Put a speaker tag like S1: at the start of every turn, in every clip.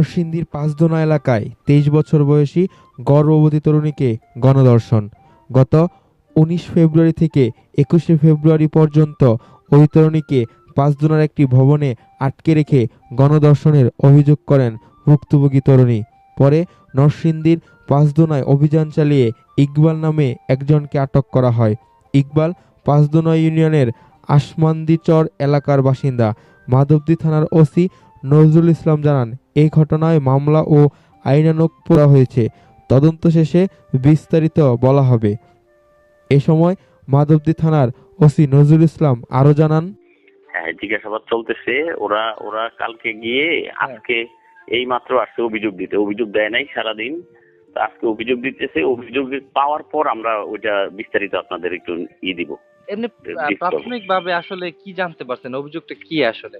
S1: নরসিংদীর পাঁচদোনা এলাকায় তেইশ বছর বয়সী গর্ভবতী তরুণীকে গণধর্ষণ গত উনিশ ফেব্রুয়ারি থেকে একুশে ফেব্রুয়ারি পর্যন্ত ওই তরুণীকে পাঁচদোনার একটি ভবনে আটকে রেখে গণধর্ষণের অভিযোগ করেন ভুক্তভোগী তরুণী। পরে নরসিংদীর পাঁচদোনায় অভিযান চালিয়ে ইকবাল নামে একজনকে আটক করা হয়। ইকবাল পাঁচদোনা ইউনিয়নের আসমান্দিচর এলাকার বাসিন্দা। মাধবদী থানার ওসি নজরুল ইসলাম জানান এই ঘটনায় মামলা ও আইনানুক পোড়া হয়েছে। তদন্ত শেষে বিস্তারিত বলা হবে। এ সময় মাধবদী থানার ওসি নজরুল ইসলাম আরও জানান
S2: হ্যাঁ জিজ্ঞাসাবাদ চলতেছে। ওরা ওরা কালকে গিয়ে আজকে এই মাত্র আসছে অভিযোগ দিতে। অভিযোগ দেয় নাই সারাদিন। আজকে অভিযোগ দিতেছে অভিযোগ পাওয়ার পর আমরা ওইটা বিস্তারিত আপনাদের একটু ই দিব।
S3: এমনি প্রাথমিক ভাবে আসলে কি জানতে পারছেন? অভিযোগটা কি আসলে?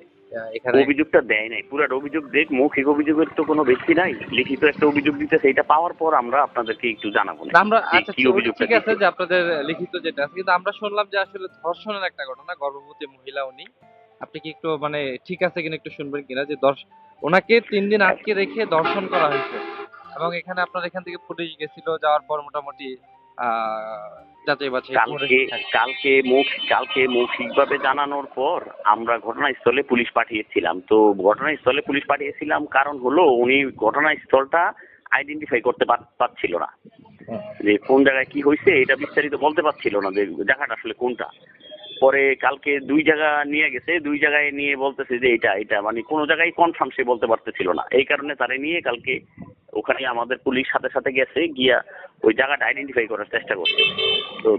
S2: অভিযোগটা দেয় নাই। অভিযোগ দেখ মৌখিক অভিযোগের তো কোনো ব্যক্তি নাই। লিখিত একটা অভিযোগ দিতেছে এটা পাওয়ার পর আমরা আপনাদেরকে একটু জানাব
S3: আমরা আচ্ছা ঠিক আছে যে আপনাদের লিখিত যেটা আছে কিন্তু আমরা শুনলাম যে আসলে ধর্ষণের একটা ঘটনা গর্ভবতী মহিলা উনি। আপনি কি একটু মানে ঠিক আছে কিনা একটু শুনবেন কিনা? যে দর্শ ওনাকে তিন দিন আটকে রেখে দর্শন করা হয়েছে। এবং এখানে আপনার এখান থেকে পুলিশ গেছিল যাওয়ার পর মোটামুটি যাচাই বাছাই
S2: কালকে কালকে মৌখিকভাবে জানানোর পর আমরা ঘটনাস্থলে পুলিশ পাঠিয়েছিলাম। তো ঘটনাস্থলে পুলিশ পাঠিয়েছিলাম কারণ হলো উনি ঘটনাস্থলটা আইডেন্টিফাই করতে পারছিল না। যে কোন জায়গায় কি হয়েছে এটা বিস্তারিত বলতে পারছিল না যে জায়গাটা আসলে কোনটা। পরে কালকে দুই জায়গা নিয়ে গেছে দুই জায়গায় নিয়ে বলতেছে যে এটা এটা মানে কোনো জায়গায় কনফার্ম সে বলতে পারতেছিল না। এই কারণে তারে নিয়ে কালকে ওখানে আমাদের পুলিশ সাথে সাথে গেছে গিয়া ওই জায়গাটা আইডেন্টিফাই করার চেষ্টা করছে। তো